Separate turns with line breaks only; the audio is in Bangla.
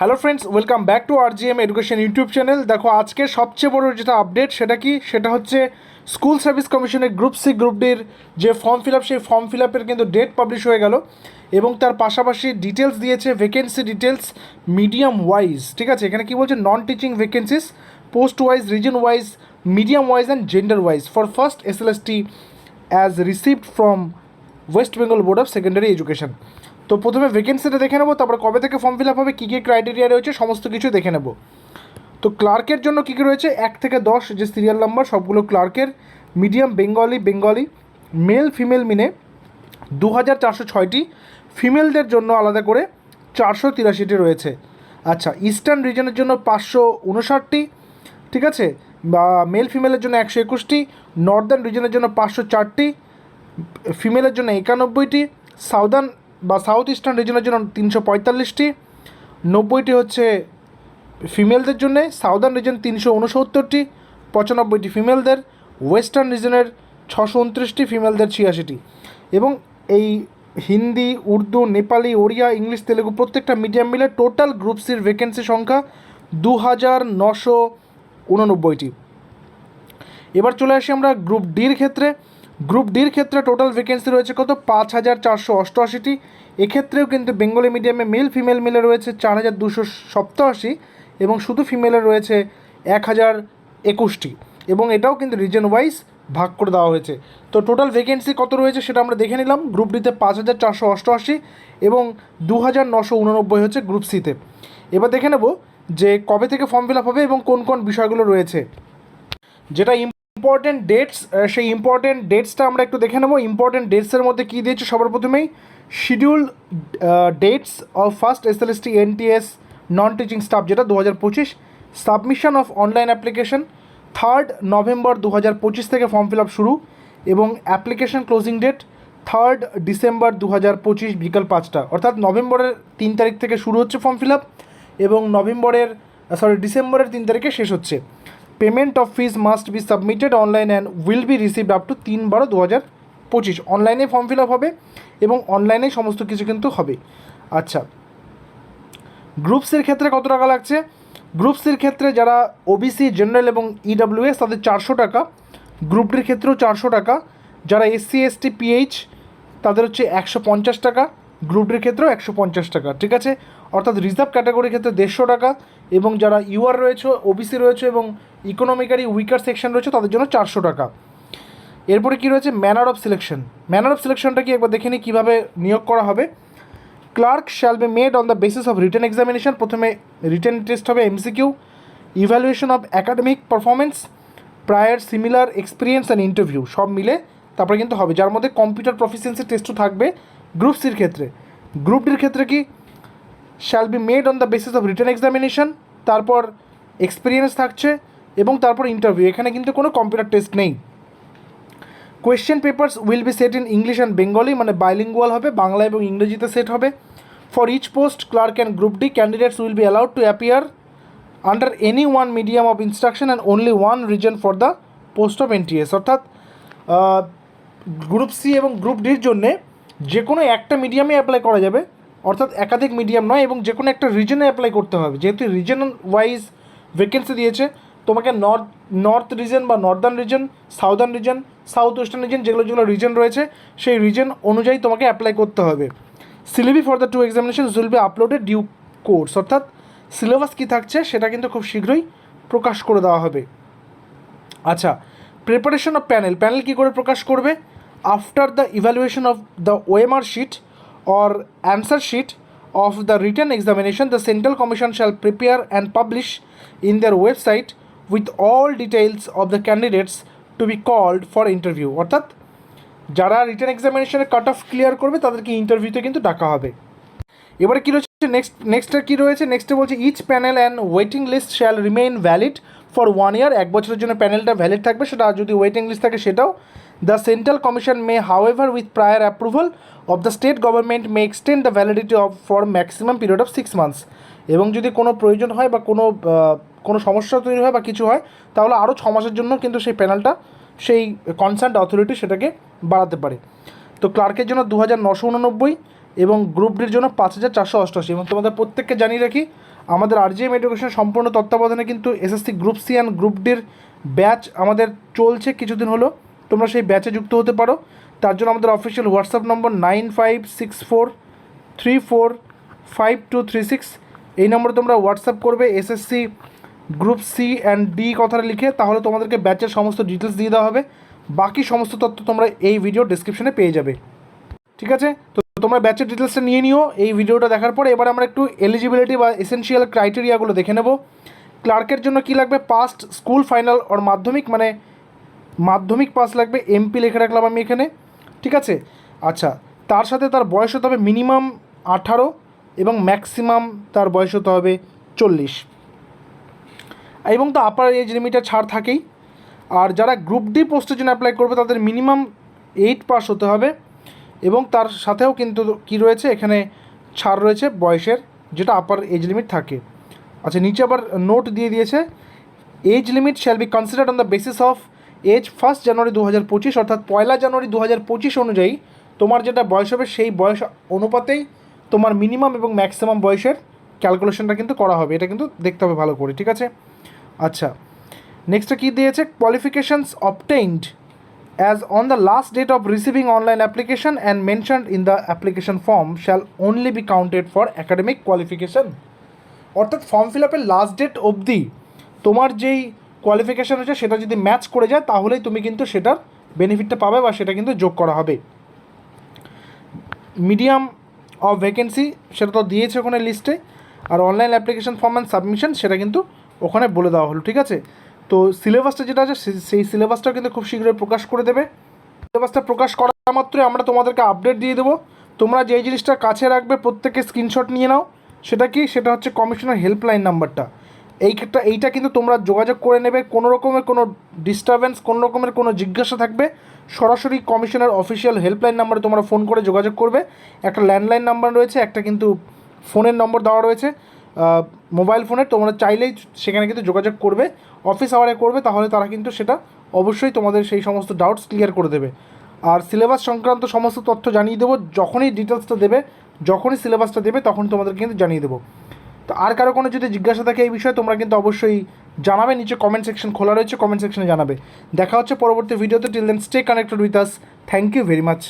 Hello friends welcome back to R GM education YouTube channel দেখো, আজকে সবচেয়ে বড় যেটা আপডেট সেটা কি? সেটা হচ্ছে স্কুল সার্ভিস কমিশনের গ্রুপ সি গ্রুপ ডির যে ফর্ম ফিল আপ সেই ফর্ম ফিল আপের কিন্তু ডেট পাবলিশ হয়ে গেল এবং তার পাশাপাশি ডিটেলস দিয়েছে ভ্যাকেন্সি ডিটেলস মিডিয়াম ওয়াইজ ঠিক আছে? এখানে কি বলছে? Non teaching vacancies post wise region wise medium wise and gender wise for first S L S T as received from West Bengal board of secondary education তো প্রথমে ভ্যাকেন্সিটা দেখে নেব, তারপর কবে থেকে ফর্ম ফিল আপ হবে, কী কী ক্রাইটেরিয়া রয়েছে, সমস্ত কিছু দেখে নেব। তো ক্লার্কের জন্য কী কী রয়েছে? এক থেকে দশ যে সিরিয়াল নাম্বার সবগুলো ক্লার্কের medium Bengali Bengali male female মিনে দু হাজার চারশো ছয়টি ফিমেলদের জন্য আলাদা করে চারশো তিরাশিটি রয়েছে। আচ্ছা ইস্টার্ন রিজনের জন্য পাঁচশো উনষাটটি, ঠিক আছে? বা মেল ফিমেলের জন্য একশো একুশটি নর্দার্ন রিজনের জন্য পাঁচশো চারটি ফিমেলের জন্য একানব্বইটি সাউদার্ন বা সাউথ ইস্টার্ন রিজনের জন্য তিনশো পঁয়তাল্লিশটি, নব্বইটি হচ্ছে ফিমেলদের জন্যে সাউদার্ন রিজন তিনশো উনসত্তরটি, পঁচানব্বইটি ফিমেলদের ওয়েস্টার্ন রিজনের ছশো উনত্রিশটি ফিমেলদের ছিয়াশিটি। এবং এই হিন্দি, উর্দু, নেপালি, ওড়িয়া, ইংলিশ, তেলেগু প্রত্যেকটা মিডিয়াম মিলে টোটাল গ্রুপ সির ভ্যাকেন্সি সংখ্যা দু হাজার নশো উননব্বইটি। এবার চলে আসি আমরা গ্রুপ ডির ক্ষেত্রে। গ্রুপ ডির ক্ষেত্রে টোটাল ভ্যাকেন্সি রয়েছে কত? পাঁচ হাজার চারশো অষ্টআশিটি। এক্ষেত্রেও কিন্তু বেঙ্গলি মিডিয়ামে মেল ফিমেল মিলে রয়েছে চার হাজার দুশো সপ্তাশি এবং শুধু ফিমেলের রয়েছে এক হাজার একুশটি। এবং এটাও কিন্তু রিজন ওয়াইজ ভাগ করে দেওয়া হয়েছে। তো টোটাল ভ্যাকেন্সি কত রয়েছে সেটা আমরা দেখে নিলাম। গ্রুপ ডিতে পাঁচ হাজার চারশো অষ্টআশি এবং দু হাজার নশো উননব্বই হচ্ছে গ্রুপ সিতে এবার দেখে নেব যে কবে থেকে ফর্ম ফিল আপ হবে এবং কোন কোন বিষয়গুলো রয়েছে। যেটা ইম্পর্টেন্ট ডেটস সেই ইম্পর্টেন্ট ডেটসটা আমরা একটু দেখে নেব। ইম্পর্টেন্ট ডেটসের মধ্যে কী দিয়েছে সবার প্রথমেই? Schedule dates of first S L S T N T S non teaching staff যেটা দু হাজার পঁচিশ। Submission of online application third November দু হাজার পঁচিশ থেকে ফর্ম ফিল আপ শুরু এবং application closing date third December দু হাজার পঁচিশ বিকাল পাঁচটা। অর্থাৎ নভেম্বরের তিন তারিখ থেকে শুরু হচ্ছে ফর্ম ফিল আপ এবং নভেম্বরের সরি ডিসেম্বরের তিন তারিখে শেষ হচ্ছে। Payment of fees must be submitted online and will be received up to তিন বারো দু হাজার পঁচিশ। অনলাইনে ফর্ম ফিল আপ হবে এবং অনলাইনে সমস্ত কিছু কিন্তু হবে। আচ্ছা গ্রুপ সির ক্ষেত্রে কত টাকা লাগছে? গ্রুপ সির ক্ষেত্রে যারা ওবিসি জেনারেল এবং ইডাব্লিউএস তাদের চারশো টাকা। গ্রুপ ডির ক্ষেত্রেও চারশো টাকা। যারা এসসি এসটি পিএইচ তাদের হচ্ছে একশো পঞ্চাশ টাকা। গ্রুপ ডির ক্ষেত্রেও একশো পঞ্চাশ টাকা, ঠিক আছে? অর্থাৎ রিজার্ভ ক্যাটাগরির ক্ষেত্রে দেড়শো টাকা। এবং যারা ইউআর রয়েছে, ওবিসি রয়েছে এবং ইকোনমিক্যালি উইকার সেকশন রয়েছে, তাদের জন্য চারশো টাকা। এরপরে কী রয়েছে? Manner of selection manner of সিলেকশনটা কি? একবার দেখে নিই কীভাবে নিয়োগ করা হবে। Clerk shall be made on the basis of written examination প্রথমে রিটেন টেস্ট হবে MCQ evaluation of academic performance prior similar experience and interview সব মিলে তারপরে কিন্তু হবে। যার মধ্যে কম্পিউটার প্রফিসিয়েন্সি টেস্টও থাকবে গ্রুপ সির ক্ষেত্রে। গ্রুপ ডির ক্ষেত্রে কি? Shall be made on the basis of written examination তারপর এক্সপিরিয়েন্স থাকছে, এবং তারপর ইন্টারভিউ এখানে কিন্তু কোনো কম্পিউটার টেস্ট নেই। Question papers will be set in English and Bengali মানে বাইলিঙ্গুয়াল হবে, বাংলা এবং ইংরেজিতে সেট হবে। For each post clerk and group D candidates will be allowed to appear under any one medium of instruction and only one reason for the post of NTS অর্থাৎ গ্রুপ সি এবং গ্রুপ ডির জন্যে যে কোনো একটা মিডিয়ামে অ্যাপ্লাই করা যাবে। অর্থাৎ একাধিক মিডিয়াম নয় এবং যে কোনো একটা রিজনে অ্যাপ্লাই করতে হবে। যেহেতু রিজন ওয়াইজ ভ্যাকেন্সি দিয়েছে, তোমাকে নর্থ নর্থ রিজন বা northern region southern region south western region যেগুলো যেগুলো রিজন রয়েছে, সেই রিজন অনুযায়ী তোমাকে অ্যাপ্লাই করতে হবে। Syllabi for the two examination will be uploaded due course অর্থাৎ সিলেবাস কী থাকছে সেটা কিন্তু খুব শীঘ্রই প্রকাশ করে দেওয়া হবে। আচ্ছা প্রিপারেশন অফ প্যানেল প্যানেল কী করে প্রকাশ করবে? After the evaluation of the OMR sheet or answer sheet of the written examination, the Central Commission shall prepare and publish in their website with all details of the candidates to be called for interview. অর্থাৎ যারা রিটেন এক্সামিনেশনে কাট অফ ক্লিয়ার করবে তাদেরকে ইন্টারভিউতে কিন্তু ডাকা হবে। এবারে কী রয়েছে? নেক্সট নেক্সটটা কী রয়েছে? নেক্সটে বলছে each panel and waiting list shall remain valid for one year এক বছরের জন্য প্যানেলটা ভ্যালিড থাকবে সেটা যদি ওয়েটিং লিস্ট থাকে সেটাও central commission may however with prior approval of the state government may extend the validity of for maximum period of six months এবং যদি কোনো প্রয়োজন হয় বা কোনো কোনো সমস্যা তৈরি হয় বা কিছু হয়, তাহলে আরও ছ মাসের জন্য কিন্তু সেই প্যানেলটা সেই কনসার্ন অথরিটি সেটাকে বাড়াতে পারে। তো ক্লার্কের জন্য দু হাজার নশো উননব্বই এবং গ্রুপ ডির জন্য পাঁচ হাজার চারশো অষ্টআশি। এবং তোমাদের প্রত্যেককে জানিয়ে রাখি, আমাদের আরজিএম এডুকেশন সম্পূর্ণ তত্ত্বাবধানে কিন্তু SSC group C and group ডির ব্যাচ আমাদের চলছে কিছুদিন হলো। তোমরা সেই ব্যাচে যুক্ত হতে পারো। তার জন্য আমাদের official WhatsApp number nine five six four three four five two three six এই নম্বরে তোমরা হোয়াটসঅ্যাপ করবে SSC group C and D কথাটা লিখে, তাহলে তোমাদেরকে ব্যাচের সমস্ত ডিটেলস দিয়ে দেওয়া হবে। বাকি সমস্ত তথ্য তোমরা এই ভিডিও ডিসক্রিপশনে পেয়ে যাবে। ঠিক আছে? তো তোমরা ব্যাচের ডিটেলসটা নিয়ে নিও। এই ভিডিওটা দেখার পরে এবার আমরা একটু এলিজিবিলিটি বা এসেনশিয়াল ক্রাইটেরিয়াগুলো দেখে নেব। ক্লার্কের জন্য কি লাগবে? পাস্ট স্কুল ফাইনাল ওর মাধ্যমিক? মানে মাধ্যমিক পাস লাগবে এমপি লিখে রাখলাম আমি এখানে, ঠিক আছে? আচ্ছা তার সাথে তার বয়স হতে হবে মিনিমাম আঠারো এবং ম্যাক্সিমাম তার বয়স হতে হবে চল্লিশ। এবং তো আপার এজ লিমিটের ছাড় থাকেই। আর যারা গ্রুপ ডি পোস্টের জন্য অ্যাপ্লাই করবে, তাদের মিনিমাম এইট পাস হতে হবে। এবং তার সাথেও কিন্তু কি রয়েছে? এখানে ছাড় রয়েছে বয়সের, যেটা আপার এজ লিমিট থাকে। আচ্ছা নিচে আবার নোট দিয়ে দিয়েছে age limit shall be considered on the basis of age first January দু হাজার পঁচিশ, অর্থাৎ পয়লা জানুয়ারি দু হাজার পঁচিশ অনুযায়ী তোমার যেটা বয়স হবে সেই বয়স অনুপাতেই তোমার মিনিমাম এবং ম্যাক্সিমাম বয়সের ক্যালকুলেশনটা কিন্তু করা হবে। এটা কিন্তু দেখতে হবে ভালো করে, ঠিক আছে? আচ্ছা নেক্সটটা কী দিয়েছে? Qualifications obtained as on the last date of receiving online application and mentioned in the application form shall only be counted for academic qualification অর্থাৎ ফর্ম ফিল আপের লাস্ট ডেট অবধি তোমার যেই কোয়ালিফিকেশান হচ্ছে, সেটা যদি ম্যাচ করে যায়, তাহলেই তুমি কিন্তু সেটার বেনিফিটটা পাবে বা সেটা কিন্তু যোগ করা হবে। মিডিয়াম অফ ভ্যাকেন্সি সেটা তো দিয়েছে ওখানে লিস্টে আর online application form and submission সেটা কিন্তু ওখানে বলে দেওয়া হলো, ঠিক আছে? তো সিলেবাসটা যেটা আছে সেই সিলেবাসটাও কিন্তু খুব শীঘ্রই প্রকাশ করে দেবে। সিলেবাসটা প্রকাশ করা মাত্রই আমরা তোমাদেরকে আপডেট দিয়ে দেবো। তোমরা যেই জিনিসটা কাছে রাখবে প্রত্যেকে স্ক্রিনশট নিয়ে নাও। সেটা কি? সেটা হচ্ছে কমিশনের হেল্পলাইন নাম্বারটা এইটা এইটা কিন্তু তোমরা যোগাযোগ করে নেবে, কোনো রকমের কোনো ডিস্টারবেন্স কোনো রকমের কোনো জিজ্ঞাসা থাকবে। সরাসরি কমিশনের অফিসিয়াল হেল্পলাইন নাম্বারে তোমরা ফোন করে যোগাযোগ করবে। একটা ল্যান্ডলাইন নাম্বার রয়েছে, একটা কিন্তু ফোনের নম্বর দেওয়া রয়েছে। মোবাইল ফোনে তোমরা চাইলেই সেখানে কিন্তু যোগাযোগ করবে অফিস আওয়ারে করবে, তাহলে তারা কিন্তু সেটা অবশ্যই তোমাদের সেই সমস্ত ডাউটস ক্লিয়ার করে দেবে। আর সিলেবাস সংক্রান্ত সমস্ত তথ্য জানিয়ে দেবো, যখনই ডিটেলসটা দেবে, যখনই সিলেবাসটা দেবে তখন তোমাদের কিন্তু জানিয়ে দেবো। তো আর কারও কোনো যদি জিজ্ঞাসা থাকে এই বিষয়ে, তোমরা কিন্তু অবশ্যই জানাবে। নিচে কমেন্ট সেকশন খোলা রয়েছে কমেন্ট সেকশনে জানাবে। দেখা হচ্ছে পরবর্তী ভিডিওতে। Till then stay connected with us thank you very much